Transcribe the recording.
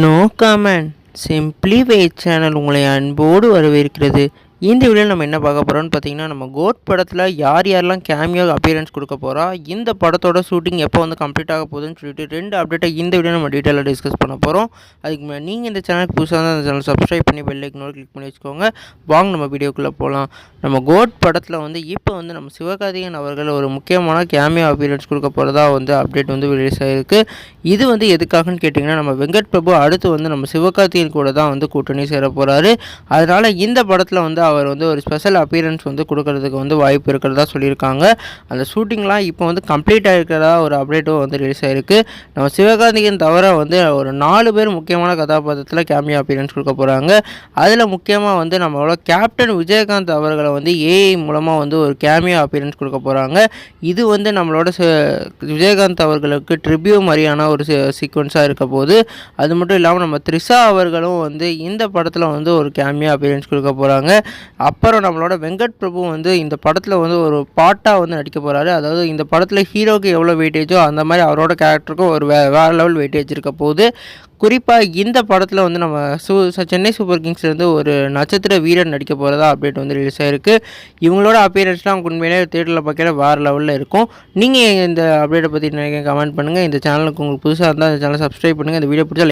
No comment simply way channel உங்களை அன்போடு வரவேற்கிறது. இந்த வீடியோவில் நம்ம என்ன பார்க்க போகிறோம்னு பார்த்தீங்கன்னா நம்ம கோட் படத்தில் யார் யாரெல்லாம் கேமியோ அப்பியரன்ஸ் கொடுக்க போகிறா இந்த படத்தோட ஷூட்டிங் எப்போ வந்து கம்ப்ளீட் ஆக போகுதுன்னு சொல்லிட்டு ரெண்டு அப்டேட்டை இந்த வீடியோ நம்ம டீட்டெயிலாக டிஸ்கஸ் பண்ண போகிறோம் அதுக்கு முன்னாடி நீங்கள் இந்த சேனலுக்கு புதுசாக இருந்தால் அந்த சேனல் சப்ஸ்கிரைப் பண்ணி பெல் ஐக்கனோட கிளிக் பண்ணி வச்சுக்கோங்க. வாங்க நம்ம வீடியோக்குள்ளே போகலாம் நம்ம கோட் படத்தில் வந்து இப்போ வந்து நம்ம சிவகார்த்திகன் அவர்கள் ஒரு முக்கியமான கேமியோ அப்பியரன்ஸ் கொடுக்க போகிறதா வந்து அப்டேட் வந்து ரிலீஸ் ஆகிருக்கு இது வந்து எதுக்காகன்னு கேட்டிங்கன்னா நம்ம வெங்கட் பிரபு அடுத்து வந்து நம்ம சிவகார்த்திகன் கூட தான் வந்து கூட்டணி சேர போகிறாரு அதனால் இந்த படத்தில் வந்து அவர் வந்து ஒரு ஸ்பெஷல் அப்பியரன்ஸ் வந்து கொடுக்கறதுக்கு வந்து வாய்ப்பு இருக்கிறதா சொல்லியிருக்காங்க. அந்த ஷூட்டிங்லாம் இப்போ வந்து கம்ப்ளீட் ஆகிருக்கிறதா ஒரு அப்டேட்டும் வந்து ரிலீஸ் ஆகிருக்கு நம்ம சிவகார்த்திகேயன் தவிர வந்து ஒரு நாலு பேர் முக்கியமான கதாபாத்திரத்தில் கேமியா அப்பியரன்ஸ் கொடுக்க போகிறாங்க அதில் முக்கியமாக வந்து நம்மளோட கேப்டன் விஜயகாந்த் அவர்களை வந்து ஏஐ மூலமாக வந்து ஒரு கேமியா அப்பியரன்ஸ் கொடுக்க போகிறாங்க இது வந்து நம்மளோட விஜயகாந்த் அவர்களுக்கு ட்ரிபியூ மாதிரியான ஒரு சீக்வன்ஸாக இருக்க போது அது மட்டும் இல்லாமல் நம்ம த்ரிஷா அவர்களும் வந்து இந்த படத்தில் வந்து ஒரு கேமியா அப்பியரன்ஸ் கொடுக்க போகிறாங்க அப்புறம் நம்மளோட வெங்கட் பிரபு வந்து இந்த படத்தில் வந்து ஒரு பாட்டாக வந்து நடிக்க போகிறாரு அதாவது இந்த படத்தில் ஹீரோக்கு எவ்வளோ வெயிட்டேஜோ அந்த மாதிரி அவரோட கேரக்டருக்கும் ஒரு வே வேறு லெவல் வெயிட்டேஜ் இருக்க போகுது. குறிப்பாக இந்த படத்தில் வந்து நம்ம சூ சென்னை சூப்பர் கிங்ஸ்லேருந்து ஒரு நட்சத்திர வீரர் நடிக்க போகிறதா அப்டேட் வந்து ரிலீஸ் ஆகிருக்கு இவங்களோட அப்பியரன்ஸ்லாம் உண்மையிலே தேட்டரில் பார்க்கல வேறு லெவலில் இருக்கும். நீங்கள் இந்த அப்டேட்டை பற்றி நினைக்க கமெண்ட் பண்ணுங்கள் இந்த சேனலுக்கு உங்களுக்கு புதுசாக இருந்தால் இந்த சேனலை சப்ஸ்கிரைப் பண்ணுங்கள் இந்த வீடியோ பிடிச்சா